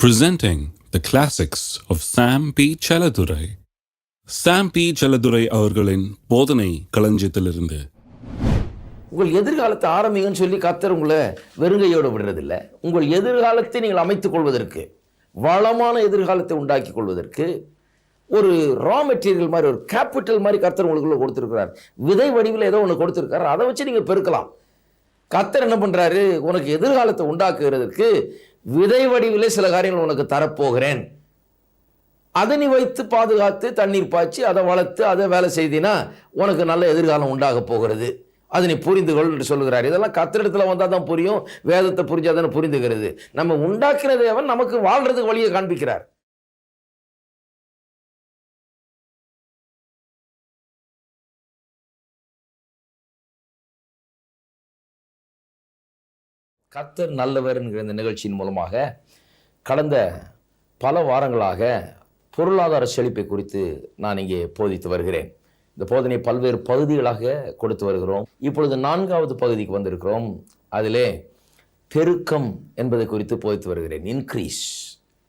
presenting the classics of Sam P. Chaladurai. Sam P. Chaladurai அவர்களின் போதனை களஞ்சியத்திலிருந்து உங்கள் எதிர்காலத்தை ஆரம்பிங்கன்னு சொல்லி கத்தர் உங்களை வெறுங்கையோடு விடுறதில்லை உங்கள் எதிர்காலத்தை நீங்கள் அமைத்துக் கொள்வதற்கு வளமான எதிர்காலத்தை உண்டாக்கி கொள்வதற்கு ஒரு ரா மெட்டீரியல் மாதிரி ஒரு கேபிட்டல் மாதிரி கத்தர் உங்களுக்குள்ளே கொடுத்துருக்கிறார் விதை வடிவில் ஏதோ ஒன்று கொடுத்துருக்காரு அதை வச்சு நீங்கள் பெருக்கலாம் கத்தர் என்ன பண்ணுறாரு உனக்கு எதிர்காலத்தை உண்டாக்குகிறதுக்கு விதை வடிவிலே சில காரியங்கள் உனக்கு தரப்போகிறேன். அதை நீ வைத்து பாதுகாத்து தண்ணீர் பாய்ச்சி அதை வளர்த்து அதை வேலை செய்தினா உனக்கு நல்ல எதிர்காலம் உண்டாக போகிறது. அதை நீ புரிந்து கொள் என்று சொல்லுகிறார். இதெல்லாம் கத்திரிடத்தில் வந்தால் தான் புரியும் வேதத்தை புரிஞ்சாதானே புரிந்துகிறது. நம்ம உண்டாக்கின தேவன் நமக்கு வாழ்கிறதுக்கு வழியை காண்பிக்கிறார். கத்தர் நல்லவர் என்கிற இந்த நிகழ்ச்சியின் மூலமாக கடந்த பல வாரங்களாக பொருளாதார செழிப்பை குறித்து நான் இங்கே போதித்து வருகிறேன். இந்த போதனை பல்வேறு பகுதிகளாக கொடுத்து வருகிறோம். இப்பொழுது நான்காவது பகுதிக்கு வந்திருக்கிறோம். அதிலே பெருக்கம் என்பதை குறித்து போதித்து வருகிறேன். இன்க்ரீஸ்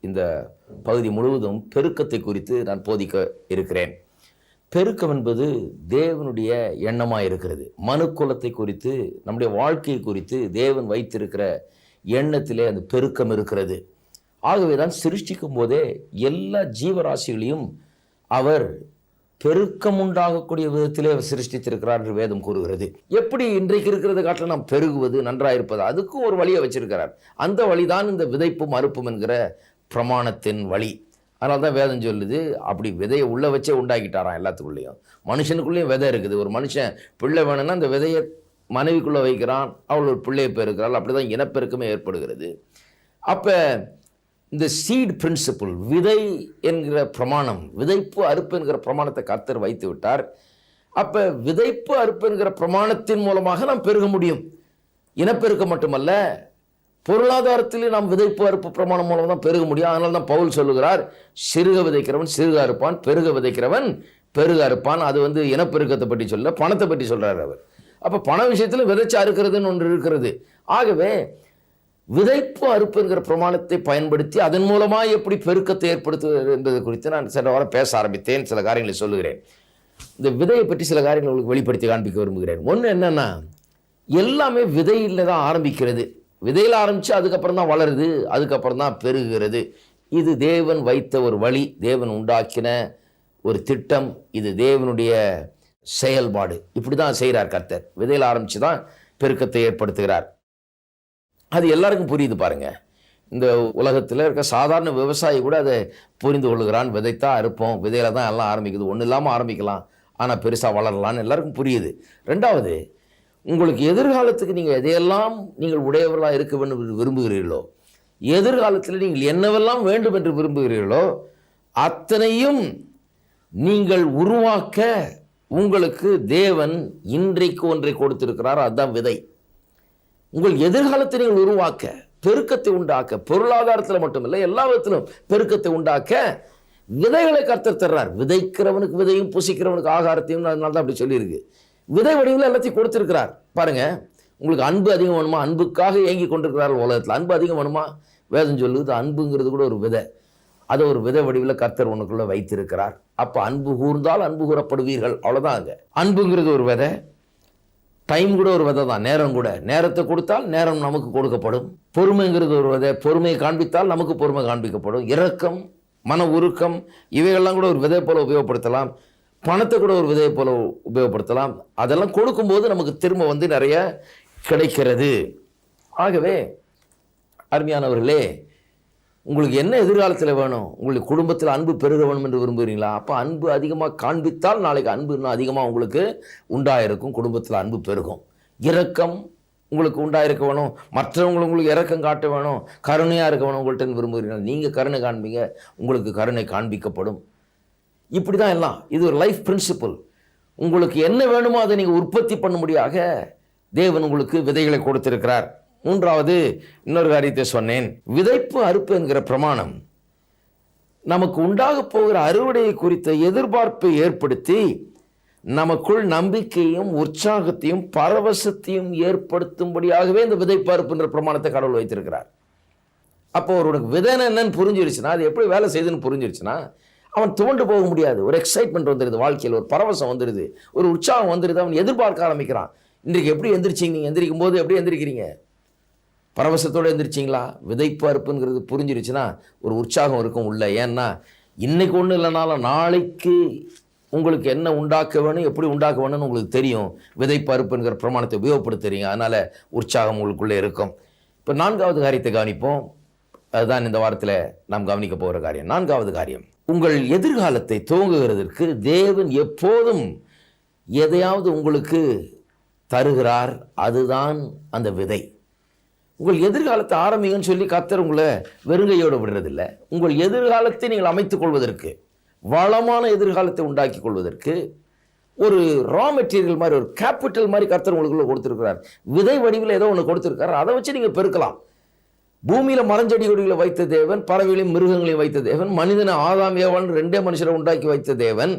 இந்த பகுதி முழுவதும் பெருக்கத்தை குறித்து நான் போதிக்க இருக்கிறேன். பெருக்கம் என்பது தேவனுடைய எண்ணமாக இருக்கிறது மனுக்குலத்தை குறித்து நம்முடைய வாழ்க்கையை குறித்து தேவன் வைத்திருக்கிற எண்ணத்திலே அந்த பெருக்கம் இருக்கிறது. ஆகவே தான் சிருஷ்டிக்கும் போதே எல்லா ஜீவராசிகளையும் அவர் பெருக்கம் உண்டாகக்கூடிய விதத்திலே அவர் சிருஷ்டித்திருக்கிறார் என்று வேதம் கூறுகிறது. எப்படி இன்றைக்கு இருக்கிறத காட்டில் நாம் பெருகுவது நன்றாக இருப்பது அதுக்கும் ஒரு வழியை வச்சிருக்கிறார். அந்த வழிதான் இந்த விதைப்பும் அறுப்பும் என்கிற பிரமாணத்தின் வழி. அதனால தான் வேதம் சொல்லுது. அப்படி விதையை உள்ளே வச்சே உண்டாக்கிட்டாராம் எல்லாத்துக்குள்ளேயும். மனுஷனுக்குள்ளேயும் விதை இருக்குது. ஒரு மனுஷன் பிள்ளை வேணும்னா அந்த விதையை மனைவிக்குள்ளே வைக்கிறான். அவள் ஒரு பிள்ளையை பெருக்கிறாள். அப்படி தான் இனப்பெருக்கமே ஏற்படுகிறது. அப்போ இந்த சீட் பிரின்சிபிள் விதை என்கிற பிரமாணம் விதைப்பு அறுப்பு என்கிற பிரமாணத்தை கர்த்தர் வைத்து விட்டார். அப்போ விதைப்பு அறுப்பு என்கிற பிரமாணத்தின் மூலமாக நாம் பெருக முடியும். இனப்பெருக்கம் மட்டுமல்ல பொருளாதாரத்திலே நாம் விதைப்பு அறுப்பு பிரமாணம் மூலம் தான் பெருக முடியும். அதனால தான் பவுல் சொல்லுகிறார் சிறுக விதைக்கிறவன் சிறுக அறுப்பான் பெருக விதைக்கிறவன் பெருக அறுப்பான். அது வந்து இனப்பெருக்கத்தை பற்றி சொல்ல பணத்தை பற்றி சொல்கிறார் அவர். அப்போ பண விஷயத்தில் விதைச்சு அறுக்கிறதுன்னு ஒன்று இருக்கிறது. ஆகவே விதைப்பு அறுப்புங்கிற பிரமாணத்தை பயன்படுத்தி அதன் மூலமாக எப்படி பெருக்கத்தை ஏற்படுத்துவது என்பது குறித்து நான் சில வாரம் பேச ஆரம்பித்தேன் சில காரியங்களை சொல்லுகிறேன். இந்த விதையை பற்றி சில காரியங்களை உங்களுக்கு வெளிப்படுத்தி காண்பிக்க விரும்புகிறேன். ஒன்று என்னென்னா எல்லாமே விதையில் தான் ஆரம்பிக்கிறது. விதையில் ஆரம்பித்து அதுக்கப்புறம் தான் வளருது அதுக்கப்புறம் தான் பெருகுகிறது. இது தேவன் வைத்த ஒரு வழி தேவன் உண்டாக்கின ஒரு திட்டம் இது தேவனுடைய செயல்பாடு. இப்படி தான் செய்கிறார் கர்த்தர். விதையில் ஆரம்பித்து தான் பெருக்கத்தை ஏற்படுத்துகிறார். அது எல்லாருக்கும் புரியுது பாருங்கள் இந்த உலகத்தில் இருக்க சாதாரண விவசாயி கூட அதை புரிந்து கொள்கிறான் விதைத்தான் அறுப்போம். விதையில தான் எல்லாம் ஆரம்பிக்குது. ஒன்றும் இல்லாமல் ஆரம்பிக்கலாம். ஆனால் பெருசாக வளரலான்னு எல்லாருக்கும் புரியுது. ரெண்டாவது உங்களுக்கு எதிர்காலத்துக்கு நீங்கள் எதையெல்லாம் நீங்கள் உடையவர்களாக இருக்க வேண்டும் என்று விரும்புகிறீர்களோ எதிர்காலத்தில் நீங்கள் என்னவெல்லாம் வேண்டும் என்று விரும்புகிறீர்களோ அத்தனையும் நீங்கள் உருவாக்க உங்களுக்கு தேவன் இன்றைக்கு ஒன்றை கொடுத்திருக்கிறார். அதுதான் விதை. உங்கள் எதிர்காலத்தை நீங்கள் உருவாக்க பெருக்கத்தை உண்டாக்க பொருளாதாரத்தில் மட்டுமில்லை எல்லா விதத்திலும் பெருக்கத்தை உண்டாக்க விதைகளை கர்த்தர் தர்றார். விதைக்கிறவனுக்கு விதையும் புசிக்கிறவனுக்கு ஆகாரத்தையும் அதனால தான் அப்படி சொல்லியிருக்கு. விதை வடிவில் எல்லாத்தையும் கொடுத்துருக்கிறார். பாருங்க உங்களுக்கு அன்பு அதிகம் வேணுமா? அன்புக்காக ஏங்கி கொண்டிருக்கிறார் உலகத்தில். அன்பு அதிகம் வேணுமா? வேதம் சொல்லுது அன்புங்கிறது கூட ஒரு விதை. அதை ஒரு விதை வடிவில் கர்த்தர் உனக்குள்ள வைத்திருக்கிறார். அப்போ அன்பு கூர்ந்தால் அன்பு கூறப்படுவீர்கள். அவ்வளோதான் அங்கே. அன்புங்கிறது ஒரு விதை. டைம் கூட ஒரு விதை தான் நேரம் கூட. நேரத்தை கொடுத்தால் நேரம் நமக்கு கொடுக்கப்படும். பொறுமைங்கிறது ஒரு விதை. பொறுமையை காண்பித்தால் நமக்கு பொறுமை காண்பிக்கப்படும். இரக்கம் மன உருக்கம் இவைகள்லாம் கூட ஒரு விதை போல் உபயோகப்படுத்தலாம். பணத்தை கூட ஒரு விதையை போல உபயோகப்படுத்தலாம். அதெல்லாம் கொடுக்கும்போது நமக்கு திரும்ப வந்து நிறைய கிடைக்கிறது. ஆகவே அருமையானவர்களே உங்களுக்கு என்ன எதிர்காலத்தில் வேணும்? உங்களுக்கு குடும்பத்தில் அன்பு பெருக வேணும் என்று விரும்புகிறீங்களா? அப்போ அன்பு அதிகமாக காண்பித்தால் நாளைக்கு அன்பு இன்னும் அதிகமாக உங்களுக்கு உண்டாயிருக்கும். குடும்பத்தில் அன்பு பெருகும். இரக்கம் உங்களுக்கு உண்டாயிருக்க வேணும். மற்றவங்களுக்கு உங்களுக்கு இரக்கம் காட்ட வேணும். கருணையாக இருக்க வேணும் உங்கள்கிட்ட விரும்புகிறீங்களா நீங்கள் கருணை காண்பீங்க. உங்களுக்கு கருணை காண்பிக்கப்படும். இப்படி தான் எல்லாம். இது ஒரு லைஃப் பிரின்சிபல் உங்களுக்கு என்ன வேணுமோ அதை நீங்கள் உற்பத்தி பண்ணும்படியாக தேவன் உங்களுக்கு விதைகளை கொடுத்திருக்கிறார். மூன்றாவது இன்னொரு காரியத்தை சொன்னேன். விதைப்பு அறுப்பு என்கிற பிரமாணம். நமக்கு உண்டாக போகிற அறுவடையை குறித்த எதிர்பார்ப்பை ஏற்படுத்தி நமக்குள் நம்பிக்கையும் உற்சாகத்தையும் பரவசத்தையும் ஏற்படுத்தும்படியாகவே இந்த விதைப்பு அறுப்பு என்ற பிரமாணத்தை கடவுள் வைத்திருக்கிறார். அப்போ அவருக்கு விதனை என்னன்னு புரிஞ்சிருச்சுன்னா அது எப்படி வேலை செய்யுதுன்னு புரிஞ்சிருச்சுன்னா அவன் துவண்டு போக முடியாது. ஒரு எக்ஸைட்மெண்ட் வந்துடுது வாழ்க்கையில் ஒரு பரவசம் வந்துடுது ஒரு உற்சாகம் வந்துடுது அவன் எதிர்பார்க்க ஆரம்பிக்கிறான். இன்றைக்கு எப்படி எந்திரிச்சிங்க? நீங்கள் எந்திரிக்கும் போது எப்படி எந்திரிக்கிறீங்க? பரவசத்தோடு எந்திரிச்சிங்களா? விதைப்பு அறுப்புங்கிறது புரிஞ்சிருச்சுன்னா ஒரு உற்சாகம் இருக்கும் உள்ள. ஏன்னா இன்றைக்கு ஒன்றும் இல்லைனாலும் நாளைக்கு உங்களுக்கு என்ன உண்டாக்க வேணும் எப்படி உண்டாக்க வேணும்னு உங்களுக்கு தெரியும். விதைப்பு அறுப்புங்கிற பிரமாணத்தை உபயோகப்படுத்துறீங்க. அதனால் உற்சாகம் உங்களுக்குள்ளே இருக்கும். இப்போ நான்காவது காரியத்தை கவனிப்போம். அதுதான் இந்த வாரத்தில் நாம் கவனிக்க போகிற காரியம். நான்காவது காரியம். உங்கள் எதிர்காலத்தை துவங்குகிறதற்கு தேவன் எப்போதும் எதையாவது உங்களுக்கு தருகிறார் அதுதான் அந்த விதை. உங்கள் எதிர்காலத்தை ஆரம்பிங்கன்னு சொல்லி கத்தர் உங்களை வெறுங்கையோடு விடுறதில்ல. உங்கள் எதிர்காலத்தை நீங்கள் அமைத்துக் கொள்வதற்கு வளமான எதிர்காலத்தை உண்டாக்கி கொள்வதற்கு ஒரு ரா மெட்டீரியல் மாதிரி ஒரு கேபிட்டல் மாதிரி கர்த்தர் உங்களுக்குள்ளே கொடுத்துருக்கிறார். விதை வடிவில் ஏதோ ஒன்று கொடுத்துருக்காரு. அதை வச்சு நீங்கள் பெருக்கலாம். பூமியில் மரஞ்செடி கொடிகளை வைத்த தேவன் பறவைகளையும் மிருகங்களையும் வைத்த தேவன் மனிதனை ஆதாம் ஏவான் ரெண்டே மனுஷரை உண்டாக்கி வைத்த தேவன்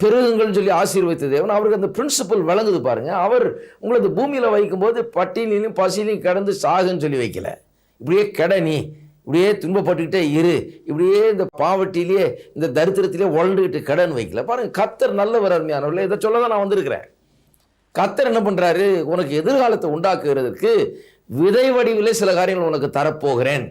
பெருகுங்கள்னு சொல்லி ஆசீர்வதித்த தேவன். அவருக்கு அந்த பிரின்சிபல் வழங்குது பாருங்க. அவர் உங்களை இந்த பூமியில் வைக்கும்போது பட்டியலையும் பசியிலையும் கடந்து சாகுன்னு சொல்லி வைக்கல. இப்படியே கெட நீ இப்படியே துன்பப்பட்டுக்கிட்டே இரு இப்படியே இந்த பாவட்டிலேயே இந்த தரித்திரத்திலே உழண்டுக்கிட்டு கடன் வைக்கல. பாருங்க கத்தர் நல்லவர் அருமையானவர்கள். இதை சொல்ல தான் நான் வந்திருக்கிறேன். கத்தர் என்ன பண்ணுறாரு உனக்கு எதிர்காலத்தை உண்டாக்குகிறதுக்கு விதை வடிவிலே சில காரியங்கள் உனக்கு தரப்போகிறேன்.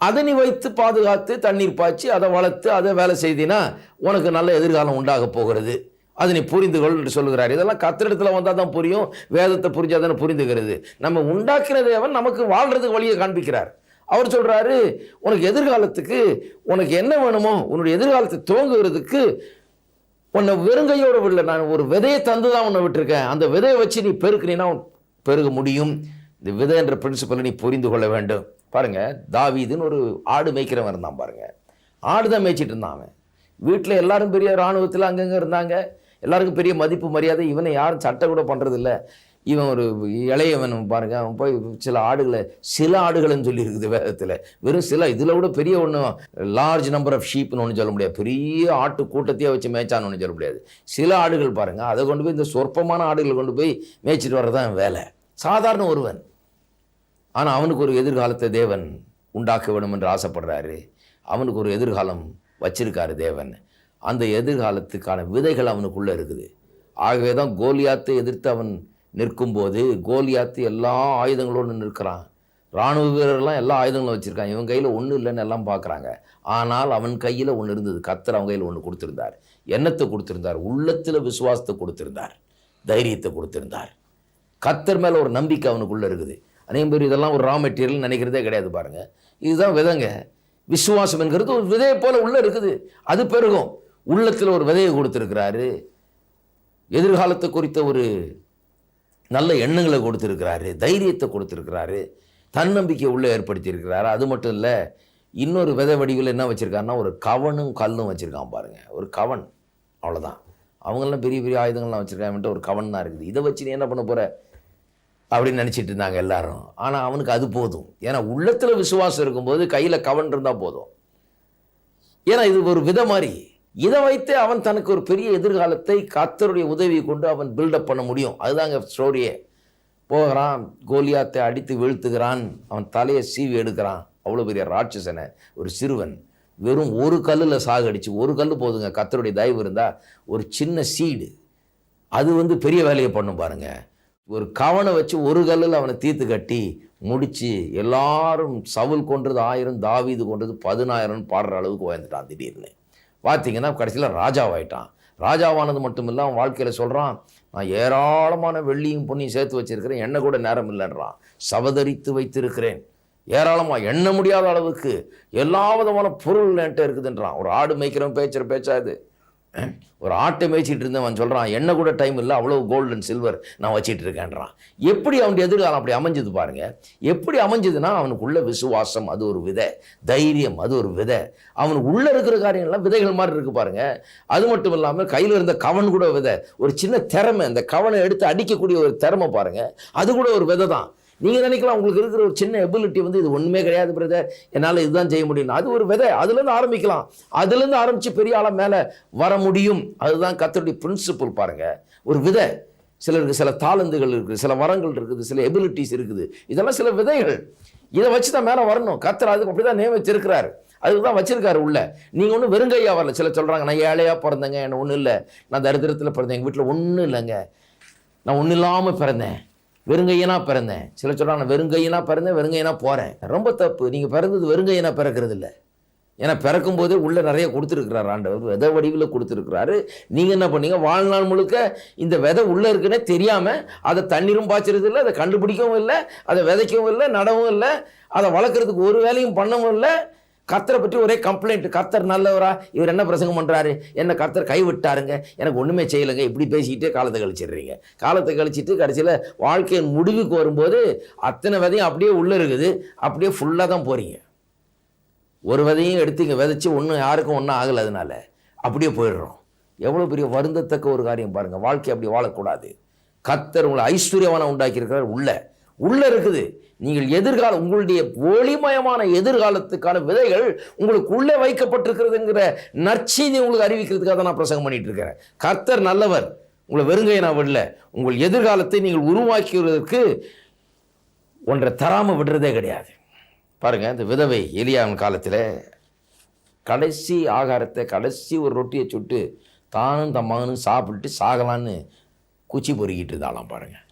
அதை நீ வைத்து பாதுகாத்து தண்ணீர் பாய்ச்சி அதை வளர்த்து அதை வேலை செய்தினா உனக்கு நல்ல எதிர்காலம் உண்டாக போகிறது. அதை நீ புரிந்து கொள் என்று சொல்லுகிறார். இதெல்லாம் கத்திரிடத்தில் வந்தால் தான் புரியும் வேதத்தை புரிஞ்சால் தானே புரிந்துகிறது. நம்ம உண்டாக்கின தேவன் நமக்கு வாழ்கிறதுக்கு வழியை காண்பிக்கிறார். அவர் சொல்கிறாரு உனக்கு எதிர்காலத்துக்கு உனக்கு என்ன வேணுமோ உன்னுடைய எதிர்காலத்தை துவங்குகிறதுக்கு உன்னை வெறுங்கையோடு விடல. நான் ஒரு விதையை தந்து தான் உன்னை விட்டுருக்கேன். அந்த விதையை வச்சு நீ பெருக்கினா பெருக முடியும். இந்த விதை என்ற பிரின்சிபலை நீ புரிந்து கொள்ள வேண்டும். பாருங்கள் தாவீதுன்னு ஒரு ஆடு மேய்க்கிறவன் இருந்தான் பாருங்கள் ஆடு தான் மேய்ச்சிட்டு இருந்தான் அவன். வீட்டில் எல்லாரும் பெரிய இராணுவத்தில் அங்கங்கே இருந்தாங்க. எல்லாருக்கும் பெரிய மதிப்பு மரியாதை. இவனை யாரும் சட்டை கூட பண்ணுறதில்ல இவன் ஒரு இளையவன் பாருங்க. அவன் போய் சில ஆடுகளை சில ஆடுகள்னு சொல்லி இருக்குது வேதத்தில். வெறும் சில இதில் விட பெரிய ஒன்று லார்ஜ் நம்பர் ஆஃப் ஷீப்னு ஒன்று சொல்ல முடியாது. பெரிய ஆட்டு கூட்டத்தையே வச்சு மேய்ச்சான்னு ஒன்று சொல்ல முடியாது. சில ஆடுகள் பாருங்கள் அதை கொண்டு போய் இந்த சொற்பமான ஆடுகளை கொண்டு போய் மேய்ச்சிட்டு வர்றதான் வேலை. சாதாரண ஒருவன். ஆனால் அவனுக்கு ஒரு எதிர்காலத்தை தேவன் உண்டாக்க வேணும் என்று ஆசைப்படுறாரு. அவனுக்கு ஒரு எதிர்காலம் வச்சிருக்காரு தேவன். அந்த எதிர்காலத்துக்கான விதைகள் அவனுக்குள்ளே இருக்குது. ஆகவே தான் கோலியாத்தை எதிர்த்து அவன் நிற்கும்போது கோலியாத்து எல்லா ஆயுதங்களோடு நிற்கிறான். இராணுவ வீரர்லாம் எல்லா ஆயுதங்களும் வச்சுருக்கான் இவன் கையில் ஒன்றும் இல்லைன்னு எல்லாம் பார்க்குறாங்க ஆனால் அவன் கையில் ஒன்று இருந்தது. கத்தர் அவன் கையில் ஒன்று கொடுத்துருந்தார். எண்ணத்தை கொடுத்துருந்தார். உள்ளத்தில் விசுவாசத்தை கொடுத்துருந்தார். தைரியத்தை கொடுத்துருந்தார். கத்தர் மேலே ஒரு நம்பிக்கை அவனுக்குள்ளே இருக்குது. அநேகம் பேர் இதெல்லாம் ஒரு ரா மெட்டீரியல் நினைக்கிறதே கிடையாது பாருங்கள் இதுதான் விதைங்க. விசுவாசம் என்கிறது ஒரு விதையை போல் உள்ளே இருக்குது. அது பெருகும். உள்ளத்தில் ஒரு விதையை கொடுத்துருக்கிறாரு. எதிர்காலத்தை குறித்த ஒரு நல்ல எண்ணங்களை கொடுத்துருக்கிறாரு. தைரியத்தை கொடுத்துருக்கிறாரு. தன்னம்பிக்கை உள்ளே ஏற்படுத்தியிருக்கிறாரு. அது மட்டும் இல்லை இன்னொரு விதை வடிவில் என்ன வச்சுருக்காருன்னா ஒரு கவனும் கல்லும் வச்சுருக்கான் பாருங்கள் ஒரு கவன். அவ்வளோதான் அவங்களாம் பெரிய பெரிய ஆயுதங்கள்லாம் வச்சுருக்காங்கன்ட்டு ஒரு கவன் தான் இருக்குது. இதை வச்சு நீ என்ன பண்ண போகிற அப்படின்னு நினச்சிட்டு இருந்தாங்க எல்லாரும். ஆனால் அவனுக்கு அது போதும். ஏன்னா உள்ளத்தில் விசுவாசம் இருக்கும்போது கையில் கவன் இருந்தால் போதும். ஏன்னா இது ஒரு வித மாதிரி. இதை வைத்து அவன் தனக்கு ஒரு பெரிய எதிர்காலத்தை கத்தருடைய உதவியை கொண்டு அவன் பில்டப் பண்ண முடியும். அதுதாங்க ஸ்டோரியே போகிறான் கோலியாத்தை அடித்து வீழ்த்துகிறான். அவன் தலையை சீவி எடுக்கிறான். அவ்வளோ பெரிய ராட்சசனை ஒரு சிறுவன். வெறும் ஒரு கல்லில் சாகடிச்சு ஒரு கல் போதுங்க. கத்தருடைய தயவு இருந்தால் ஒரு சின்ன சீடு அது வந்து பெரிய வேலையை பண்ணும் பாருங்கள் ஒரு கவனை வச்சு ஒரு கல்லில் அவனை தீர்த்து கட்டி முடித்து எல்லாரும் சவுல் கொன்றது ஆயிரம் தாவீது கொன்றது பதினாயிரம்னு பாடுற அளவுக்கு உயர்ந்துட்டான் திடீர்னு. பார்த்தீங்கன்னா கடைசியில் ராஜாவாயிட்டான். ராஜாவானது மட்டும் இல்லை அவன் வாழ்க்கையில் சொல்கிறான் நான் ஏராளமான வெள்ளியும் பொண்ணையும் சேர்த்து வச்சிருக்கிறேன் என்ன கூட நேரம் இல்லைன்றான். சவதரித்து வைத்திருக்கிறேன். ஏராளமாக எண்ண முடியாத அளவுக்கு எல்லா விதமான பொருள் என்கிட்ட இருக்குதுன்றான். ஒரு ஆடு மேய்க்கிறவன் பேச்சுற பேச்சாது ஒரு ஆட்டை மேய்ச்சிட்டு இருந்தவன் சொல்கிறான் என்ன கூட டைம் இல்லை அவ்வளோ கோல்டு அண்ட் சில்வர் நான் வச்சிட்டு இருக்கேன்றான். எப்படி அவனுடைய எதிர்காலம் அப்படி அமைஞ்சது பாருங்க. எப்படி அமைஞ்சதுன்னா அவனுக்குள்ள விசுவாசம் அது ஒரு விதை. தைரியம் அது ஒரு விதை. அவனுக்கு உள்ளே இருக்கிற காரியங்கள்லாம் விதைகள் மாதிரி இருக்கு பாருங்க. அது மட்டும் இல்லாமல் கையில் இருந்த கவன் கூட விதை. ஒரு சின்ன திறமை அந்த கவனை எடுத்து அடிக்கக்கூடிய ஒரு திறமை பாருங்க. அது கூட ஒரு விதை தான் நீங்கள் நினைக்கலாம் உங்களுக்கு இருக்கிற ஒரு சின்ன எபிலிட்டி வந்து இது ஒன்றுமே கிடையாது பிரதர் என்னால் இதுதான் செய்ய முடியும். அது ஒரு விதை. அதுலேருந்து ஆரம்பிக்கலாம். அதுலேருந்து ஆரம்பித்து பெரிய ஆளாக மேலே வர முடியும். அதுதான் கத்தருடைய பிரின்சிபல் பாருங்கள் ஒரு விதை. சிலருக்கு சில தாளந்துகள் இருக்குது சில வரங்கள் இருக்குது சில எபிலிட்டிஸ் இருக்குது. இதெல்லாம் சில விதைகள். இதை வச்சு தான் மேலே வரணும். கத்தர் அதுக்கு அப்படி தான் நியமிச்சிருக்கிறாரு அதுக்கு தான் வச்சிருக்காரு உள்ள. நீங்கள் ஒன்றும் வெறுங்கையாக வரல. சில சொல்கிறாங்க நான் ஏழையாக பிறந்தேங்க என்ன ஒன்றும் இல்லை. நான் தரித்திரத்தில் பிறந்தேன். எங்கள் வீட்டில் ஒன்றும் இல்லைங்க. நான் ஒன்றும் இல்லாமல் பிறந்தேன். வெறுங்கையனாக பிறந்தேன். சில சொல்கிறாங்க நான் வெறுங்கையனா பிறந்தேன் வெறுங்கையனாக போகிறேன் ரொம்ப தப்பு. நீங்கள் பிறந்தது வெறுங்கையனாக பிறக்கிறது இல்லை. ஏன்னா பிறக்கும் போதே உள்ளே நிறைய கொடுத்துருக்கிறார் ஆண்டவர். விதை வடிவில் கொடுத்துருக்கிறாரு. நீங்கள் என்ன பண்ணீங்க? வாழ்நாள் முழுக்க இந்த விதை உள்ளே இருக்குன்னே தெரியாமல் அதை தண்ணீரும் பாய்ச்சறது இல்லை அதை கண்டுபிடிக்கவும் இல்லை அதை விதைக்கவும் இல்லை நடவும் இல்லை அதை வளர்க்குறதுக்கு ஒரு வேலையும் பண்ணவும் இல்லை. கர்த்தரை பற்றி ஒரே கம்ப்ளைண்ட் கர்த்தர் நல்லவரா? இவர் என்ன பிரசங்கம் பண்ணுறாரு என்ன கர்த்தர் கைவிட்டாருங்க? எனக்கு ஒன்றுமே செய்யலைங்க. இப்படி பேசிக்கிட்டே காலத்தை கழிச்சிடுறீங்க. காலத்தை கழிச்சிட்டு கடைசியில் வாழ்க்கையின் முடிவுக்கு வரும்போது அத்தனை விதையும் அப்படியே உள்ளே இருக்குது. அப்படியே ஃபுல்லாக தான் போகிறீங்க ஒரு விதையும் எடுத்து இங்கே விதைச்சி ஒன்றும் யாருக்கும் ஒன்றும் ஆகலை அதனால். அப்படியே போயிடுறோம். எவ்வளோ பெரிய வருந்தத்தக்க ஒரு காரியம் பாருங்கள் வாழ்க்கை அப்படி வாழக்கூடாது. கத்தர் உங்களை ஐஸ்வர்யமான உண்டாக்கியிருக்கிறார் உள்ள. உள்ள இருக்குது. நீங்கள் எதிர்காலம் உங்களுடைய ஒளிமயமான எதிர்காலத்துக்கான விதைகள் உங்களுக்கு உள்ளே வைக்கப்பட்டிருக்கிறதுங்கிற நற்செய்தி உங்களுக்கு அறிவிக்கிறதுக்காக தான் நான் பிரசங்கம் பண்ணிட்டு இருக்கிறேன் கர்த்தர் நல்லவர். உங்களை வெறுங்கையை நான் விடல. உங்கள் எதிர்காலத்தை நீங்கள் உருவாக்குவதற்கு ஒன்றை தராமல் விடுறதே கிடையாது. பாருங்க இந்த விதவை எலியாவின் காலத்தில் கடைசி ஆகாரத்தை கடைசி ஒரு ரொட்டியை சுட்டு தானும் தன் மகனும் சாப்பிட்டு சாகலான்னு குச்சி பொறுக்கிட்டு இருந்தாலாம் பாருங்கள்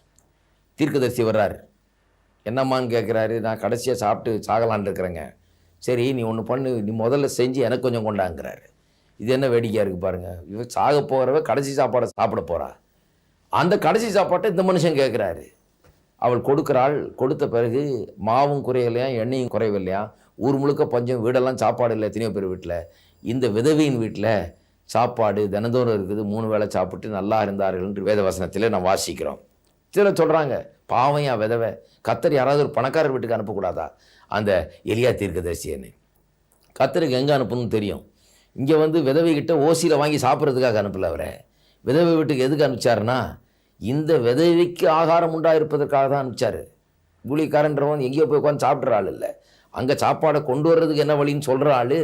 தீர்க்கதரிசி வர்றாரு. என்னம்மான்னு கேட்குறாரு நான் கடைசியாக சாப்பிட்டு சாகலான் இருக்கிறேங்க. சரி நீ ஒன்று பண்ணு. நீ முதல்ல செஞ்சு எனக்கு கொஞ்சம் கொண்டாங்கிறாரு. இது என்ன வேடிக்கையாக இருக்குது பாருங்கள் இவன் சாக போகிறவ கடைசி சாப்பாடை சாப்பிட போகிறா அந்த கடைசி சாப்பாட்டை இந்த மனுஷன் கேட்குறாரு அவள் கொடுக்குறாள். கொடுத்த பிறகு மாவும் குறையலையா எண்ணெயும் குறைவில்லையா ஊர் முழுக்க பஞ்சம் வீடெல்லாம் சாப்பாடு இல்லை எத்தனையோ பேர் வீட்டில் இந்த விதவையின் வீட்டில் சாப்பாடு தினந்தோறும் இருக்குது. மூணு வேளை சாப்பிட்டு நல்லா இருந்தார்கள் என்று வேதவசனத்தில் நான் வாசிக்கிறோம். சில சொல்கிறாங்க பாவையா விதவை. கத்தர் யாராவது ஒரு பணக்காரர் வீட்டுக்கு அனுப்பக்கூடாதா? அந்த எலியா தீர்க்கதரிசியன்னு கத்தருக்கு எங்கே அனுப்பணும்னு தெரியும். இங்கே வந்து விதவைகிட்ட ஓசியில் வாங்கி சாப்பிட்றதுக்காக அனுப்பல அவரை. விதவை வீட்டுக்கு எதுக்கு அனுப்பிச்சாருன்னா இந்த விதவைக்கு ஆகாரம் உண்டாயிருப்பதற்காக தான் அனுப்பிச்சாரு. கூலிக்காரன்றவன் எங்கேயோ போய் உட்காந்து சாப்பிட்ற ஆள் இல்லை. அங்கே சாப்பாடை கொண்டு வர்றதுக்கு என்ன வழின்னு சொல்கிற ஆள்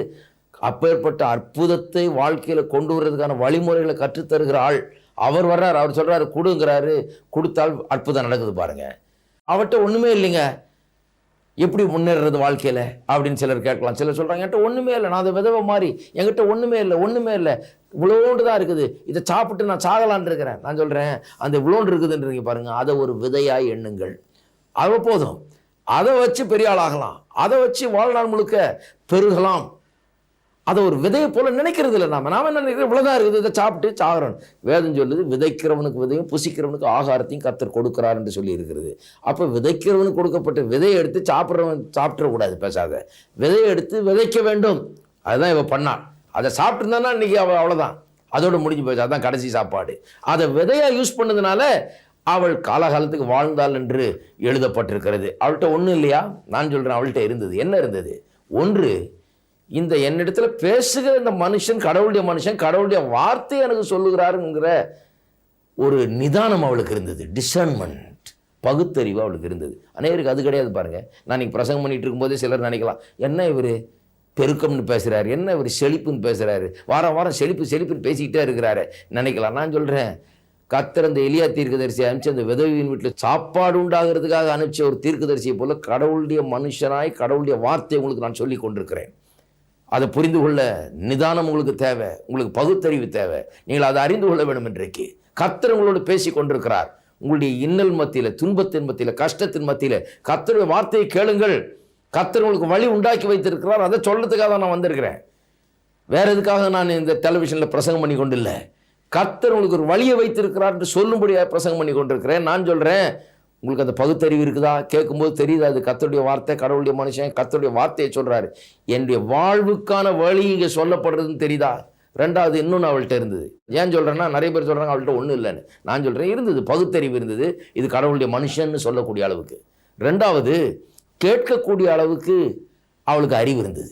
அப்பேற்பட்ட அற்புதத்தை வாழ்க்கையில் கொண்டு வர்றதுக்கான வழிமுறைகளை கற்றுத்தருகிற ஆள். அவர் வர்றார் அவர் சொல்கிறாரு கொடுங்கிறாரு கொடுத்தால் அற்புதம் நடக்குது பாருங்க. அவர்கிட்ட ஒன்றுமே இல்லைங்க. எப்படி முன்னேறது வாழ்க்கையில்? அப்படின்னு சிலர் கேட்கலாம். சிலர் சொல்கிறாங்க என்கிட்ட ஒன்றுமே இல்லை நான் அதை விதவை மாதிரி என்கிட்ட ஒன்றுமே இல்லை ஒன்றுமே இல்லை. இவ்வளோண்டு தான் இருக்குது. இதை சாப்பிட்டு நான் சாகலான் இருக்கிறேன். நான் சொல்கிறேன் அந்த இவ்வளோண்டு இருக்குதுன்றீங்க பாருங்கள் அதை ஒரு விதையாய் எண்ணுங்கள். அது போதும். அதை வச்சு பெரிய ஆளாகலாம். அதை வச்சு வாழ்நாள் முழுக்க பெருகலாம். அதை ஒரு விதையை போல நினைக்கிறது இல்லை நாம. நாம என்ன நினைக்கிறோம்? இவ்வளோதான் இருக்குது இதை சாப்பிட்டு சாகிறோம் வேதம் சொல்லுது விதைக்கிறவனுக்கு விதையும் புசிக்கிறவனுக்கு ஆகாரத்தையும் கத்தர் கொடுக்கிறார் என்று சொல்லி இருக்கிறது. அப்போ விதைக்கிறவனுக்கு கொடுக்கப்பட்ட விதையை எடுத்து சாப்பிட்றவன் சாப்பிட்றக்கூடாது பேசாத. விதையை எடுத்து விதைக்க வேண்டும். அதுதான் இவன் பண்ணாள் அதை சாப்பிட்டுருந்தானா இன்னைக்கு அவள் அவ்வளோதான் அதோடு முடிஞ்சு போச்சு. அதான் கடைசி சாப்பாடு. அதை விதையாக யூஸ் பண்ணதுனால அவள் காலகாலத்துக்கு வாழ்ந்தாள் என்று எழுதப்பட்டிருக்கிறது. அவள்கிட்ட ஒன்றும் இல்லையா? நான் சொல்கிறேன் அவள்கிட்ட இருந்தது. என்ன இருந்தது? ஒன்று இந்த என்னிடத்துல பேசுகிற இந்த மனுஷன் கடவுளுடைய மனுஷன் கடவுளுடைய வார்த்தை எனக்கு சொல்லுகிறாருங்கிற ஒரு நிதானம் அவளுக்கு இருந்தது டிசர்ன்மெண்ட் பகுத்தறிவு அவளுக்கு இருந்தது. அநேகருக்கு அது கிடையாது பாருங்க. நான் இன்றைக்கி பிரசங்கம் பண்ணிட்டு இருக்கும்போதே சிலர் நினைக்கலாம் என்ன இவர் பெருக்கம்னு பேசுகிறாரு என்ன இவர் செழிப்புன்னு பேசுகிறாரு வாரம் வாரம் செழிப்பு செழிப்புன்னு பேசிக்கிட்டே இருக்கிறாரு. நினைக்கலாம். நான் சொல்கிறேன் கத்தர் அந்த எலியா தீர்க்கதரிசி அனுப்பிச்சு அந்த விதவியின் வீட்டில் சாப்பாடு உண்டாகிறதுக்காக அனுப்பிச்ச ஒரு தீர்க்கதரிசியை போல கடவுளுடைய மனுஷனாய் கடவுளுடைய வார்த்தை உங்களுக்கு நான் சொல்லி கொண்டிருக்கிறேன். அதை புரிந்து கொள்ள நிதானம் உங்களுக்கு தேவை உங்களுக்கு பகுத்தறிவு தேவை. நீங்கள் அதை அறிந்து கொள்ள வேண்டும் இன்றைக்கு. கர்த்தர் உங்களோடு பேசி கொண்டிருக்கிறார். உங்களுடைய இன்னல் மத்தியில் துன்பத்தின் மத்தியில் கஷ்டத்தின் மத்தியில் கர்த்தருடைய வார்த்தையை கேளுங்கள். கர்த்தர் உங்களுக்கு வழி உண்டாக்கி வைத்திருக்கிறார். அதை சொல்கிறதுக்காக தான் நான் வந்திருக்கிறேன். வேற எதுக்காக நான் இந்த டெலிவிஷனில் பிரசங்கம் பண்ணி கொண்டில்லை கர்த்தர் உங்களுக்கு ஒரு வழியை வைத்திருக்கிறார் என்று சொல்லும்படியாக பிரசங்கம் பண்ணி கொண்டிருக்கிறேன். நான் சொல்கிறேன் உங்களுக்கு அந்த பகுத்தறிவு இருக்குதா? கேட்கும்போது தெரியுது? அது கத்தருடைய வார்த்தை கடவுளுடைய மனுஷன் கத்தருடைய வார்த்தையை சொல்கிறாரு என்னுடைய வாழ்வுக்கான வழி இங்கே சொல்லப்படுறதுன்னு தெரியுதா? ரெண்டாவது இன்னொன்று அவள்கிட்ட இருந்தது. ஏன் சொல்கிறேன்னா நிறைய பேர் சொல்கிறாங்க அவள்கிட்ட ஒன்றும் இல்லைன்னு. நான் சொல்கிறேன் இருந்தது பகுத்தறிவு இருந்தது. இது கடவுளுடைய மனுஷன்னு சொல்லக்கூடிய அளவுக்கு. ரெண்டாவது கேட்கக்கூடிய அளவுக்கு அவளுக்கு அறிவு இருந்தது.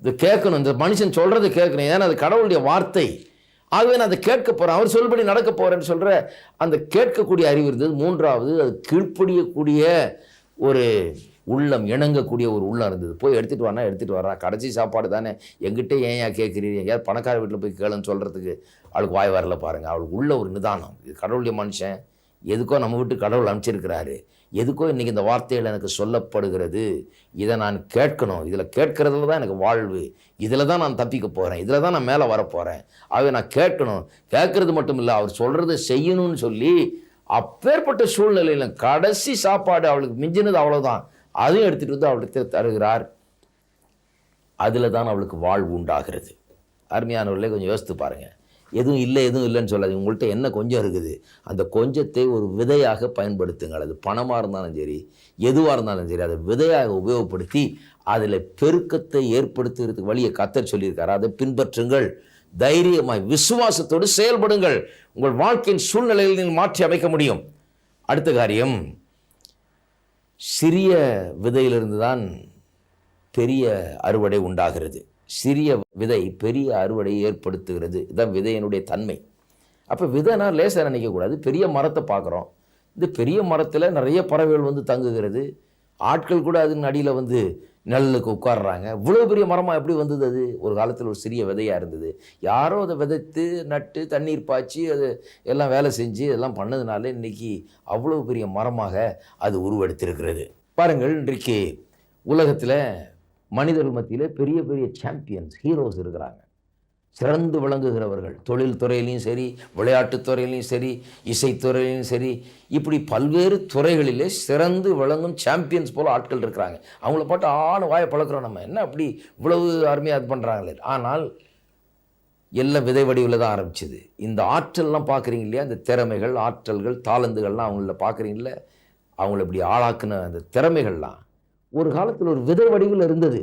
இது கேட்கணும். இந்த மனுஷன் சொல்கிறத கேட்கணும். ஏன்னா அது கடவுளுடைய வார்த்தை. ஆகவே நான் அதை கேட்க போகிறேன் அவர் சொல்படி நடக்க போகிறேன்னு சொல்கிற அந்த கேட்கக்கூடிய அறிவு இருந்தது. மூன்றாவது அது கீழ்ப்படியக்கூடிய ஒரு உள்ளம் இணங்கக்கூடிய ஒரு உள்ளம் இருந்தது. போய் எடுத்துகிட்டு வரனா எடுத்துகிட்டு வரா கடைசி சாப்பாடு தானே. எங்கிட்ட ஏன் ஏன் கேட்குறீங்க? எங்கேயாவது பணக்கார வீட்டில் போய் கேளுன்னு சொல்கிறதுக்கு அவளுக்கு வாய் வரல பாருங்கள் அவளுக்கு உள்ள ஒரு நிதானம். இது கடவுளுடைய மனுஷன். எதுக்கோ நம்ம வீட்டு கடவுள் அனுப்பிச்சிருக்கிறாரு. எதுக்கோ இன்றைக்கி இந்த வார்த்தைகள் எனக்கு சொல்லப்படுகிறது. இதை நான் கேட்கணும். இதில் கேட்கறதுல தான் எனக்கு வாழ்வு. இதில் தான் நான் தப்பிக்க போகிறேன். இதில் தான் நான் மேலே வரப்போகிறேன் ஆகவே நான் கேட்கணும். கேட்கறது மட்டும் இல்லை அவர் சொல்கிறத செய்யணும்னு சொல்லி அப்பேற்பட்ட சூழ்நிலையில் கடைசி சாப்பாடு அவளுக்கு மிஞ்சினது அவ்வளோதான் அதையும் எடுத்துகிட்டு வந்து அவளுக்கு தருகிறார். அதில் தான் அவளுக்கு வாழ்வு உண்டாகிறது. அருமையானவர்களே கொஞ்சம் யோசித்து பாருங்கள் எதுவும் இல்லை எதுவும் இல்லைன்னு சொல்லாது உங்கள்கிட்ட என்ன கொஞ்சம் இருக்குது அந்த கொஞ்சத்தை ஒரு விதையாக பயன்படுத்துங்கள். அது பணமாக இருந்தாலும் சரி எதுவாக இருந்தாலும் சரி அதை விதையாக உபயோகப்படுத்தி அதில் பெருக்கத்தை ஏற்படுத்துகிறதுக்கு வழியை கத்தர் சொல்லியிருக்காரு. அதை பின்பற்றுங்கள். தைரியமாய் விசுவாசத்தோடு செயல்படுங்கள். உங்கள் வாழ்க்கையின் சூழ்நிலையில் நீங்கள் மாற்றி அமைக்க முடியும். அடுத்த காரியம் சிறிய விதையிலிருந்து தான் பெரிய அறுவடை உண்டாகிறது. சிறிய விதை பெரிய அறுவடையை ஏற்படுத்துகிறது. இதுதான் விதையினுடைய தன்மை. அப்போ விதைனா லேசாக நினைக்கக்கூடாது பெரிய மரத்தை பார்க்குறோம். இந்த பெரிய மரத்தில் நிறைய பறவைகள் வந்து தங்குகிறது. ஆட்கள் கூட அதன் அடியில் வந்து நிழலுக்கு உட்காடுறாங்க இவ்வளோ பெரிய மரமாக எப்படி வந்தது அது? ஒரு காலத்தில் ஒரு சிறிய விதையாக இருந்தது. யாரோ அதை விதைத்து நட்டு தண்ணீர் பாய்ச்சி அது எல்லாம் வேலை செஞ்சு எல்லாம் பண்ணதுனால இன்னைக்கு அவ்வளோ பெரிய மரமாக அது உருவெடுத்திருக்கிறது. பாருங்கள் இன்றைக்கு உலகத்தில் மனிதர்கள் மத்தியிலே பெரிய பெரிய சாம்பியன்ஸ் ஹீரோஸ் இருக்கிறாங்க. சிறந்து விளங்குகிறவர்கள் தொழில் துறையிலையும் சரி விளையாட்டுத் துறையிலையும் சரி இசைத்துறையிலையும் சரி இப்படி பல்வேறு துறைகளிலே சிறந்து விளங்கும் சாம்பியன்ஸ் போல் ஆட்கள் இருக்கிறாங்க. அவங்கள பாட்டு ஆணு வாயை பழக்கிறோம் நம்ம. என்ன அப்படி இவ்வளவு அருமையாக இது பண்ணுறாங்களே ஆனால் எல்லாம் விதை வடிவில் தான் ஆரம்பிச்சுது. இந்த ஆற்றல்லாம் பார்க்குறீங்க இல்லையா? இந்த திறமைகள் ஆற்றல்கள் தாளந்துகள்லாம் அவங்கள பார்க்குறீங்கள அவங்கள இப்படி ஆளாக்குன அந்த திறமைகள்லாம். ஒரு காலத்தில் ஒரு விதை வடிவில் இருந்தது.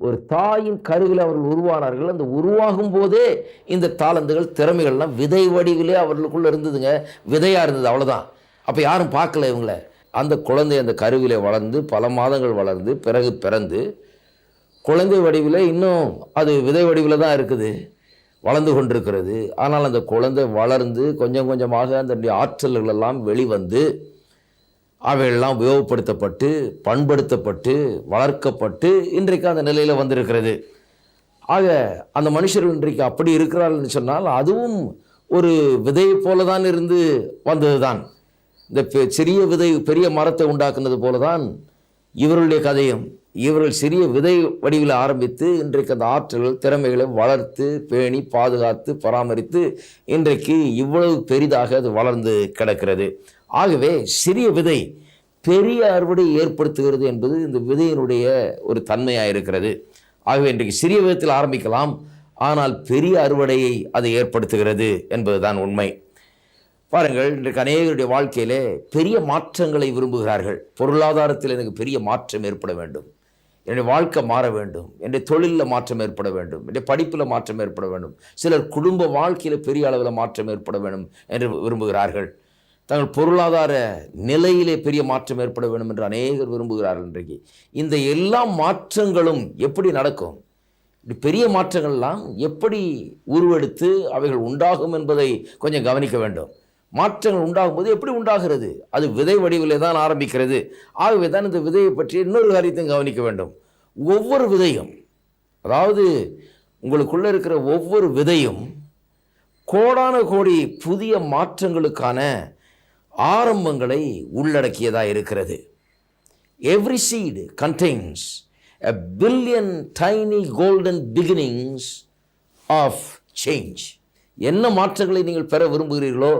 ஒரு தாயின் கருவில் அவர்கள் உருவானார்கள். அந்த உருவாகும் போதே இந்த தாளந்துகள் திறமைகள்லாம் விதை வடிவிலே அவர்களுக்குள்ளே இருந்ததுங்க. விதையாக இருந்தது அவ்வளோதான் அப்போ யாரும் பார்க்கல இவங்கள. அந்த குழந்தை அந்த கருவிலே வளர்ந்து பல மாதங்கள் வளர்ந்து பிறகு பிறந்து குழந்தை வடிவில் இன்னும் அது விதை வடிவில் தான் இருக்குது. வளர்ந்து கொண்டிருக்கிறது. ஆனால் அந்த குழந்தை வளர்ந்து கொஞ்சம் கொஞ்சமாக அந்த ஆற்றல்கள் எல்லாம் வெளிவந்து அவையெல்லாம் உபயோகப்படுத்தப்பட்டு பண்படுத்தப்பட்டு வளர்க்கப்பட்டு இன்றைக்கு அந்த நிலையில் வந்திருக்கிறது. ஆக அந்த மனுஷர் இன்றைக்கு அப்படி இருக்கிறார்கள்னு சொன்னால் அதுவும் ஒரு விதையை போல தான் இருந்து வந்தது தான் இந்த பெ- சிறிய விதை பெரிய மரத்தை உண்டாக்குனது போல தான் இவர்களுடைய கதையும். இவர்கள் சிறிய விதை வடிவில் ஆரம்பித்து இன்றைக்கு அந்த ஆற்றல்கள் திறமைகளை வளர்த்து பேணி பாதுகாத்து பராமரித்து இன்றைக்கு இவ்வளவு பெரிதாக அது வளர்ந்து கிடக்கிறது. ஆகவே சிறிய விதை பெரிய அறுவடை ஏற்படுத்துகிறது என்பது இந்த விதையினுடைய ஒரு தன்மையாக இருக்கிறது. ஆகவே இன்றைக்கு சிறிய விதத்தில் ஆரம்பிக்கலாம் ஆனால் பெரிய அறுவடையை அது ஏற்படுத்துகிறது என்பதுதான் உண்மை. பாருங்கள் இன்றைக்கு அநேகருடைய வாழ்க்கையிலே பெரிய மாற்றங்களை விரும்புகிறார்கள். பொருளாதாரத்தில் எனக்கு பெரிய மாற்றம் ஏற்பட வேண்டும். என்னுடைய வாழ்க்கை மாற வேண்டும். என்னுடைய தொழிலில் மாற்றம் ஏற்பட வேண்டும். என்னுடைய படிப்பில் மாற்றம் ஏற்பட வேண்டும். சிலர் குடும்ப வாழ்க்கையில் பெரிய அளவில் மாற்றம் ஏற்பட வேண்டும் என்று விரும்புகிறார்கள். தங்கள் பொருளாதார நிலையிலே பெரிய மாற்றம் ஏற்பட வேண்டும் என்று அநேகர் விரும்புகிறார்கள் இன்றைக்கு. இந்த எல்லா மாற்றங்களும் எப்படி நடக்கும்? இப்படி பெரிய மாற்றங்கள்லாம் எப்படி உருவெடுத்து அவைகள் உண்டாகும் என்பதை கொஞ்சம் கவனிக்க வேண்டும். மாற்றங்கள் உண்டாகும் போது எப்படி உண்டாகிறது? அது விதை வடிவிலே தான் ஆரம்பிக்கிறது. ஆகவே தான் இந்த விதையை பற்றி இன்னொரு காரியத்தையும் கவனிக்க வேண்டும். ஒவ்வொரு விதையும் அதாவது உங்களுக்குள்ளே இருக்கிற ஒவ்வொரு விதையும் கோடான கோடி புதிய மாற்றங்களுக்கான ஆரம்பங்களை உள்ளடக்கியதாக இருக்கிறது. Every seed contains a billion tiny golden beginnings of change என்ன மாற்றங்களை நீங்கள் பெற விரும்புகிறீர்களோ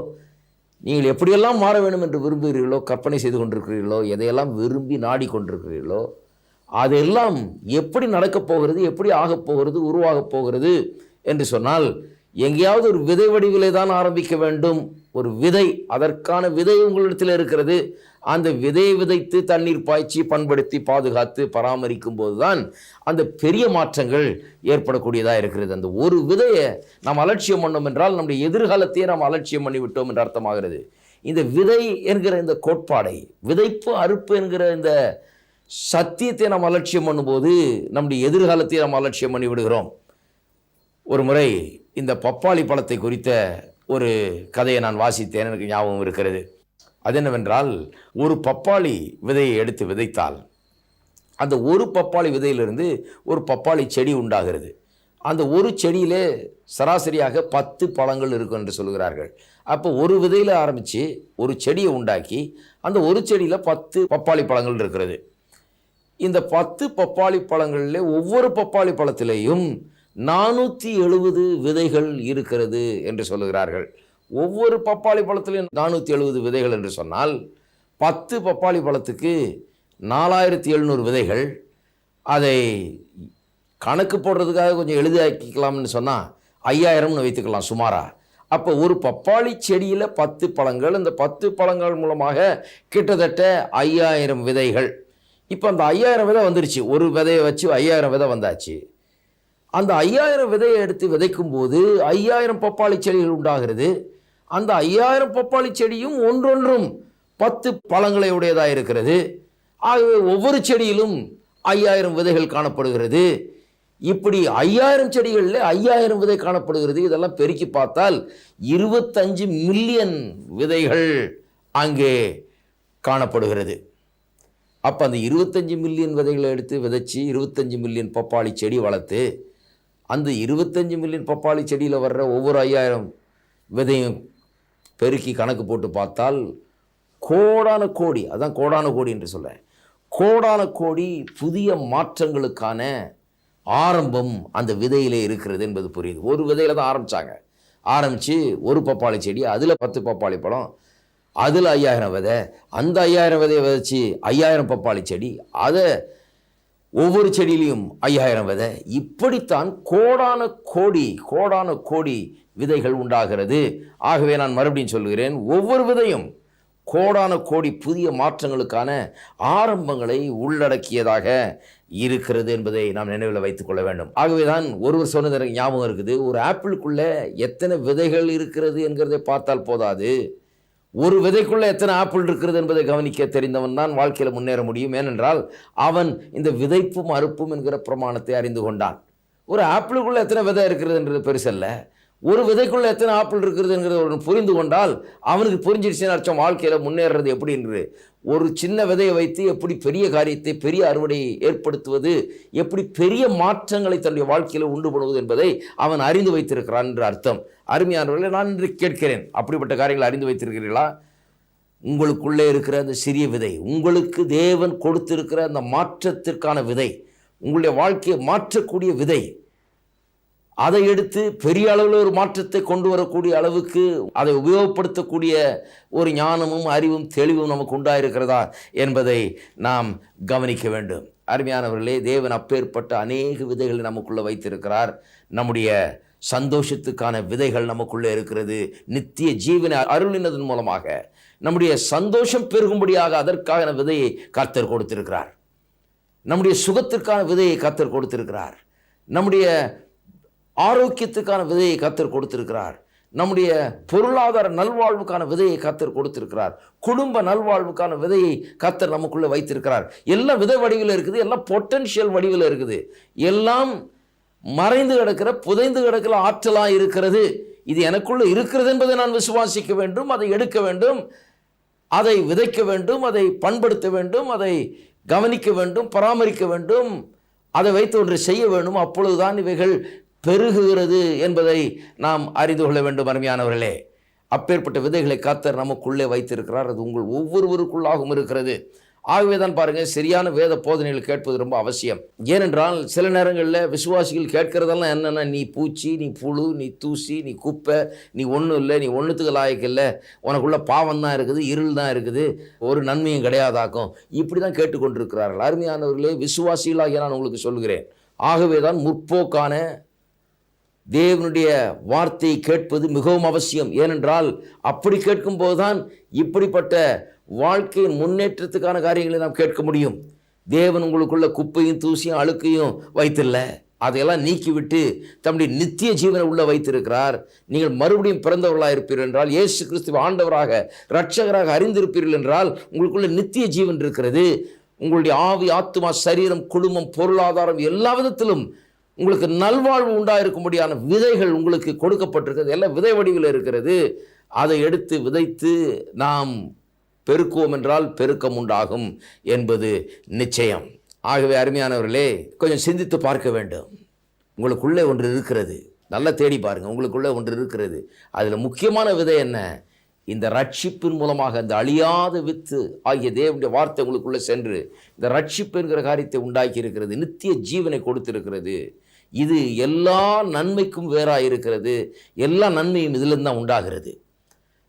நீங்கள் எப்படியெல்லாம் மாற வேண்டும் என்று விரும்புகிறீர்களோ கற்பனை செய்து கொண்டிருக்கிறீர்களோ எதையெல்லாம் விரும்பி நாடிக்கொண்டிருக்கிறீர்களோ அதெல்லாம் எப்படி நடக்கப் போகிறது எப்படி ஆகப் போகிறது உருவாகப் போகிறது என்று சொன்னால் எங்கேயாவது ஒரு விதை வடிவிலே தான் ஆரம்பிக்க வேண்டும். ஒரு விதை அதற்கான விதை உங்களிடத்தில் இருக்கிறது. அந்த விதையை விதைத்து தண்ணீர் பாய்ச்சி பண்படுத்தி பாதுகாத்து பராமரிக்கும் போதுதான் அந்த பெரிய மாற்றங்கள் ஏற்படக்கூடியதாக இருக்கிறது. அந்த ஒரு விதையை நாம் அலட்சியம் பண்ணோம் என்றால் நம்முடைய எதிர்காலத்தையே நாம் அலட்சியம் பண்ணிவிட்டோம் என்று அர்த்தமாகிறது. இந்த விதை என்கிற இந்த கோட்பாடை விதைப்பு அறுப்பு என்கிற இந்த சத்தியத்தை நாம் அலட்சியம் பண்ணும்போது நம்முடைய எதிர்காலத்தை நாம் அலட்சியம் பண்ணி விடுகிறோம். ஒரு முறை இந்த பப்பாளி பழத்தை குறித்த ஒரு கதையை நான் வாசித்தேன் எனக்கு ஞாபகம் இருக்கிறது. அது என்னவென்றால் ஒரு பப்பாளி விதையை எடுத்து விதைத்தால் அந்த ஒரு பப்பாளி விதையிலிருந்து ஒரு பப்பாளி செடி உண்டாகிறது. அந்த ஒரு செடியிலே சராசரியாக பத்து பழங்கள் இருக்கும் என்று சொல்கிறார்கள். அப்போ ஒரு விதையில் ஆரம்பித்து ஒரு செடியை உண்டாக்கி அந்த ஒரு செடியில் பத்து பப்பாளி பழங்கள் இருக்கிறது. இந்த பத்து பப்பாளி பழங்களில் ஒவ்வொரு பப்பாளி பழத்திலேயும் நானூற்றி எழுபது விதைகள் இருக்கிறது என்று சொல்லுகிறார்கள். ஒவ்வொரு பப்பாளி பழத்திலையும் நானூற்றி எழுபது விதைகள் என்று சொன்னால் பத்து பப்பாளி பழத்துக்கு நாலாயிரத்தி எழுநூறு விதைகள். அதை கணக்கு போடுறதுக்காக கொஞ்சம் எளிதாக்கிக்கலாம்னு சொன்னால் ஐயாயிரம்னு வைத்துக்கலாம் சுமாராக அப்போ ஒரு பப்பாளி செடியில் பத்து பழங்கள் இந்த பத்து பழங்கள் மூலமாக கிட்டத்தட்ட ஐயாயிரம் விதைகள். இப்போ அந்த ஐயாயிரம் விதை வந்துருச்சு. ஒரு விதையை வச்சு ஐயாயிரம் விதை வந்தாச்சு. அந்த ஐயாயிரம் விதையை எடுத்து விதைக்கும் போது ஐயாயிரம் பப்பாளி செடிகள் உண்டாகிறது. அந்த ஐயாயிரம் பப்பாளி செடியும் ஒன்றொன்றும் பத்து பழங்களை உடையதாக இருக்கிறது. ஆகவே ஒவ்வொரு செடியிலும் ஐயாயிரம் விதைகள் காணப்படுகிறது. இப்படி ஐயாயிரம் செடிகளில் ஐயாயிரம் விதை காணப்படுகிறது. இதெல்லாம் பெருக்கி பார்த்தால் இருபத்தஞ்சு மில்லியன் விதைகள் அங்கே காணப்படுகிறது. அப்போ அந்த இருபத்தஞ்சு மில்லியன் விதைகளை எடுத்து விதைச்சி இருபத்தஞ்சு மில்லியன் பப்பாளி செடி வளர்த்து அந்த இருபத்தஞ்சி மில்லியன் பப்பாளி செடியில் வர்ற ஒவ்வொரு ஐயாயிரம் விதையும் பெருக்கி கணக்கு போட்டு பார்த்தால் கோடான கோடி அதான் கோடான கோடி என்று சொல்ல கோடான கோடி புதிய மாற்றங்களுக்கான ஆரம்பம் அந்த விதையிலே இருக்கிறது என்பது புரியுது. ஒரு விதையில் தான் ஆரம்பித்தாங்க ஆரம்பித்து ஒரு பப்பாளி செடி அதில் பத்து பப்பாளி பழம் அதில் ஐயாயிரம் விதை அந்த ஐயாயிரம் விதையை விதைச்சி ஐயாயிரம் பப்பாளி செடி அதை ஒவ்வொரு செடியிலையும் ஐயாயிரம் விதை. இப்படித்தான் கோடான கோடி கோடான கோடி விதைகள் உண்டாகிறது. ஆகவே நான் மறுபடியும் சொல்கிறேன் ஒவ்வொரு விதையும் கோடான கோடி புதிய மாற்றங்களுக்கான ஆரம்பங்களை உள்ளடக்கியதாக இருக்கிறது என்பதை நாம் நினைவில் வைத்துக் கொள்ள வேண்டும். ஆகவே தான் ஒருவர் சொன்னது எனக்கு ஞாபகம் இருக்குது ஒரு ஆப்பிளுக்குள்ளே எத்தனை விதைகள் இருக்கிறது என்கிறதை பார்த்தால் போதாது. ஒரு விதைக்குள்ள எத்தனை ஆப்பிள் இருக்கிறது என்பதை கவனிக்க தெரிந்தவன் தான் வாழ்க்கையில் முன்னேற முடியும். ஏனென்றால் அவன் இந்த விதைப்பும் அறுப்பும் என்கிற பிரமாணத்தை அறிந்து கொண்டான். ஒரு ஆப்பிளுக்குள்ள எத்தனை விதை இருக்கிறது என்றது பெருசல்ல. ஒரு விதைக்குள்ள எத்தனை ஆப்பிள் இருக்கிறதுங்கிறத ஒரு புரிந்து கொண்டால் அவனுக்கு புரிஞ்சிடுச்சுன்னு அர்த்தம் வாழ்க்கையில் முன்னேறது எப்படி என்று. ஒரு சின்ன விதையை வைத்து எப்படி பெரிய காரியத்தை பெரிய அறுவடையை ஏற்படுத்துவது எப்படி பெரிய மாற்றங்களை தன்னுடைய வாழ்க்கையில் உண்டு பண்ணுவது என்பதை அவன் அறிந்து வைத்திருக்கிறான் என்று அர்த்தம். அருமையானவர்களை நான் இன்று கேட்கிறேன். அப்படிப்பட்ட காரியங்களை அறிந்து வைத்திருக்கிறீர்களா? உங்களுக்குள்ளே இருக்கிற அந்த சிறிய விதை உங்களுக்கு தேவன் கொடுத்திருக்கிற அந்த மாற்றத்திற்கான விதை உங்களுடைய வாழ்க்கையை மாற்றக்கூடிய விதை அதை எடுத்து பெரிய அளவில் ஒரு மாற்றத்தை கொண்டு வரக்கூடிய அளவுக்கு அதை உபயோகப்படுத்தக்கூடிய ஒரு ஞானமும் அறிவும் தெளிவும் நமக்கு உண்டாயிருக்கிறதா என்பதை நாம் கவனிக்க வேண்டும். அருமையானவர்களே தேவன் அப்பேற்பட்ட அநேக விதைகளை நமக்குள்ளே வைத்திருக்கிறார். நம்முடைய சந்தோஷத்துக்கான விதைகள் நமக்குள்ளே இருக்கிறது. நித்திய ஜீவனை அருளினதன் மூலமாக நம்முடைய சந்தோஷம் பெருகும்படியாக அதற்கான விதையை கர்த்தர் கொடுத்திருக்கிறார். நம்முடைய சுகத்திற்கான விதையை கர்த்தர் கொடுத்திருக்கிறார். நம்முடைய ஆரோக்கியத்துக்கான விதையை கத்தர் கொடுத்திருக்கிறார். நம்முடைய பொருளாதார நல்வாழ்வுக்கான விதையை கத்தர் கொடுத்திருக்கிறார். குடும்ப நல்வாழ்வுக்கான விதையை கத்தர் நமக்குள்ளே வைத்திருக்கிறார். எல்லாம் விதை வடிவில் இருக்குது எல்லாம் பொட்டன்ஷியல் வடிவில் இருக்குது. எல்லாம் மறைந்து கிடக்கிற புதைந்து கிடக்கிற ஆற்றலாக இருக்கிறது. இது எனக்குள்ளே இருக்கிறது என்பதை நான் விசுவாசிக்க வேண்டும் அதை எடுக்க வேண்டும் அதை விதைக்க வேண்டும் அதை பண்படுத்த வேண்டும் அதை கவனிக்க வேண்டும் பராமரிக்க வேண்டும் அதை வைத்து ஒன்று செய்ய வேண்டும். அப்பொழுதுதான் இவைகள் பெருகுகிறது என்பதை நாம் அறிந்து கொள்ள வேண்டும் அருமையானவர்களே. அப்பேற்பட்ட விதைகளை காத்தர் நமக்குள்ளே வைத்திருக்கிறார். அது உங்கள் ஒவ்வொருவருக்குள்ளாகவும் இருக்கிறது. ஆகவே தான் பாருங்கள் சரியான வேத போதனைகள் கேட்பது ரொம்ப அவசியம். ஏனென்றால் சில நேரங்களில் விசுவாசிகள் கேட்கறதெல்லாம் என்னென்னா நீ பூச்சி நீ புழு நீ தூசி நீ குப்பை நீ ஒன்றும் இல்லை நீ ஒன்றுத்துக்கு லாயக்கு இல்லை. உனக்குள்ள பாவம் தான் இருக்குது இருள் தான் இருக்குது. ஒரு நன்மையும் கிடையாதாக்கும். இப்படி தான் கேட்டுக்கொண்டிருக்கிறார்கள். அருமையானவர்களே விசுவாசிகளாகிய நான் உங்களுக்கு சொல்கிறேன். ஆகவே தான் முற்போக்கான தேவனுடைய வார்த்தையை கேட்பது மிகவும் அவசியம். ஏனென்றால் அப்படி கேட்கும்போது தான் இப்படிப்பட்ட வாழ்க்கையின் முன்னேற்றத்துக்கான காரியங்களை நாம் கேட்க முடியும். தேவன் உங்களுக்குள்ள குப்பையும் தூசியும் அழுக்கையும் வைத்தில்ல அதையெல்லாம் நீக்கிவிட்டு தம்முடைய நித்திய ஜீவனை உள்ளே வைத்திருக்கிறார். நீங்கள் மறுபடியும் பிறந்தவர்களாக இருப்பீர்கள் என்றால் இயேசு கிறிஸ்துவ ஆண்டவராக இரட்சகராக அறிந்திருப்பீர்கள் என்றால் உங்களுக்குள்ள நித்திய ஜீவன் இருக்கிறது. உங்களுடைய ஆவி ஆத்மா சரீரம் குடும்பம் பொருளாதாரம் எல்லா விதத்திலும் உங்களுக்கு நல்வாழ்வு உண்டாயிருக்கும்படியான விதைகள் உங்களுக்கு கொடுக்கப்பட்டிருக்கிறது. எல்லாம் விதை வடிவில் இருக்கிறது. அதை எடுத்து விதைத்து நாம் பெருக்குவோம் என்றால் பெருக்கம் உண்டாகும் என்பது நிச்சயம். ஆகவே அருமையானவர்களே கொஞ்சம் சிந்தித்து பார்க்க வேண்டும். உங்களுக்குள்ளே ஒன்று இருக்கிறது. நல்லா தேடி பாருங்கள் உங்களுக்குள்ளே ஒன்று இருக்கிறது. அதில் முக்கியமான விதை என்ன? இந்த ரட்சிப்பின் மூலமாக இந்த அழியாத வித்து ஆகிய தேவனுடைய வார்த்தை உங்களுக்குள்ளே சென்று இந்த ரட்சிப்பு என்கிற காரியத்தை உண்டாக்கி இருக்கிறது நித்திய ஜீவனை கொடுத்திருக்கிறது. இது எல்லா நன்மைக்கும் வேறாக இருக்கிறது எல்லா நன்மையும் இதிலிருந்து தான் உண்டாகிறது.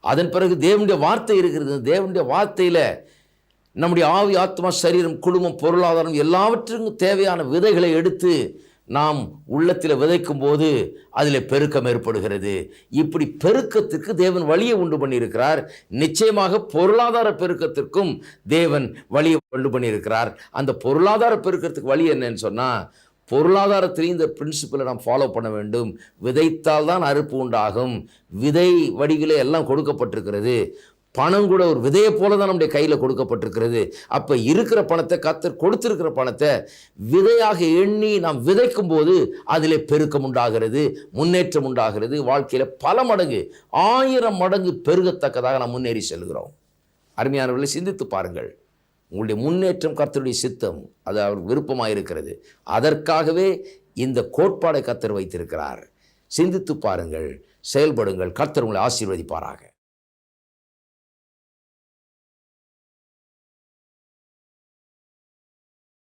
அதன் பிறகு தேவனுடைய வார்த்தை இருக்கிறது. தேவனுடைய வார்த்தையில் நம்முடைய ஆவி ஆத்மா சரீரம் குடும்பம் பொருளாதாரம் எல்லாவற்றுக்கும் தேவையான விதைகளை எடுத்து நாம் உள்ளத்தில் விதைக்கும் போது அதில் பெருக்கம் ஏற்படுகிறது. இப்படி பெருக்கத்திற்கு தேவன் வழியை உண்டு பண்ணியிருக்கிறார். நிச்சயமாக பொருளாதார பெருக்கத்திற்கும் தேவன் வழியை உண்டு பண்ணியிருக்கிறார். அந்த பொருளாதார பெருக்கத்துக்கு வழி என்னன்னு சொன்னால் பொருளாதாரத்திலையும் இந்த பிரின்சிபலை நாம் ஃபாலோ பண்ண வேண்டும். விதைத்தால் தான் அறுப்பு உண்டாகும். விதை வடிவிலே எல்லாம் கொடுக்கப்பட்டிருக்கிறது. பணம் கூட ஒரு விதையை போல தான் நம்முடைய கையில் கொடுக்கப்பட்டிருக்கிறது. அப்போ இருக்கிற பணத்தை கத்தர் கொடுத்துருக்கிற பணத்தை விதையாக எண்ணி நாம் விதைக்கும் போது அதிலே பெருக்கம் உண்டாகிறது முன்னேற்றம் உண்டாகிறது. வாழ்க்கையில் பல மடங்கு ஆயிரம் மடங்கு பெருகத்தக்கதாக நாம் முன்னேறி செல்கிறோம். அருமையானவர்களை சிந்தித்து பாருங்கள். உங்களுடைய முன்னேற்றம் கர்த்தருடைய சித்தம் அது அவர் விருப்பமாக இருக்கிறது அதற்காகவே இந்த கோட்பாடை கத்தர் வைத்திருக்கிறார். சிந்தித்து பாருங்கள் செயல்படுங்கள் கர்த்தர் உங்களை ஆசீர்வதிப்பாராக.